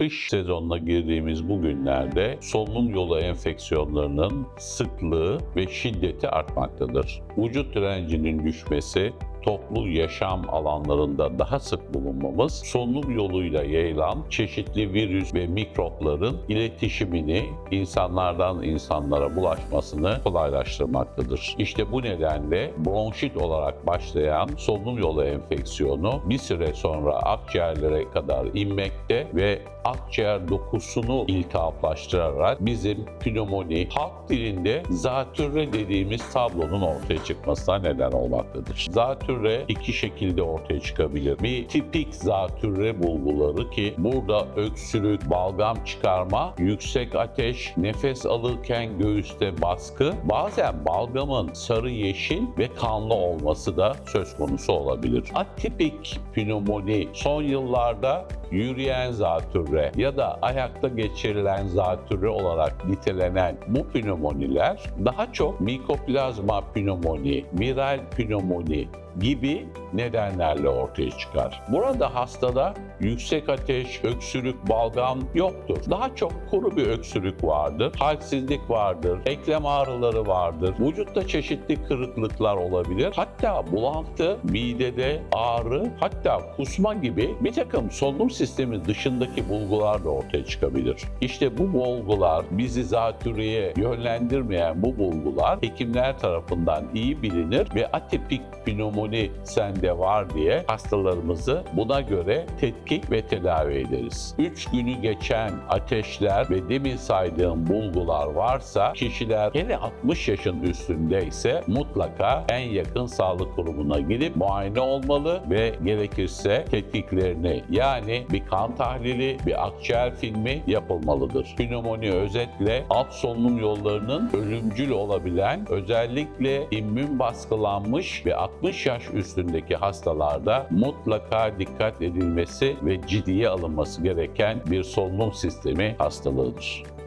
kış sezonuna girdiğimiz bu günlerde solunum yolu enfeksiyonlarının sıklığı ve şiddeti artmaktadır. Vücut direncinin düşmesi, toplu yaşam alanlarında daha sık bulunmamız, solunum yoluyla yayılan çeşitli virüs ve mikropların iletişimini insanlardan insanlara bulaşmasını kolaylaştırmaktadır. İşte bu nedenle bronşit olarak başlayan solunum yolu enfeksiyonu bir süre sonra akciğerlere kadar inmekte ve akciğer dokusunu iltihaplaştırarak bizim pnömoni, halk dilinde zatürre dediğimiz tablonun ortaya çıkmasına neden olmaktadır. Zatürre iki şekilde ortaya çıkabilir. Bir tipik zatürre bulguları ki burada öksürük, balgam çıkarma, yüksek ateş, nefes alırken göğüste baskı, bazen balgamın sarı yeşil ve kanlı olması da söz konusu olabilir. Atipik pnömoni son yıllarda yürüyen zatürre ya da ayakta geçirilen zatürre olarak nitelenen bu pnömoniler daha çok mikoplazma pnömoni, viral pnömoni gibi nedenlerle ortaya çıkar. Burada hastada yüksek ateş, öksürük, balgam yoktur. Daha çok kuru bir öksürük vardır, halsizlik vardır, eklem ağrıları vardır, vücutta çeşitli kırıklıklar olabilir. Hatta bulantı, midede ağrı, hatta kusma gibi bir takım solunum sistemi dışındaki bulgular da ortaya çıkabilir. İşte bu bulgular bizi zatürreye yönlendirmeyen bu bulgular hekimler tarafından iyi bilinir ve atipik pnömoni sende var diye hastalarımızı buna göre tetkik ve tedavi ederiz. 3 günü geçen ateşler ve demin saydığım bulgular varsa kişiler hele 60 yaşın üstündeyse mutlaka en yakın sağlık kurumuna gidip muayene olmalı ve gerekirse tetkiklerini yani bir kan tahlili, bir akciğer filmi yapılmalıdır. Pnömoni özetle alt solunum yollarının ölümcül olabilen özellikle immün baskılanmış ve 60 yaş üstündeki hastalarda mutlaka dikkat edilmesi ve ciddiye alınması gereken bir solunum sistemi hastalığıdır.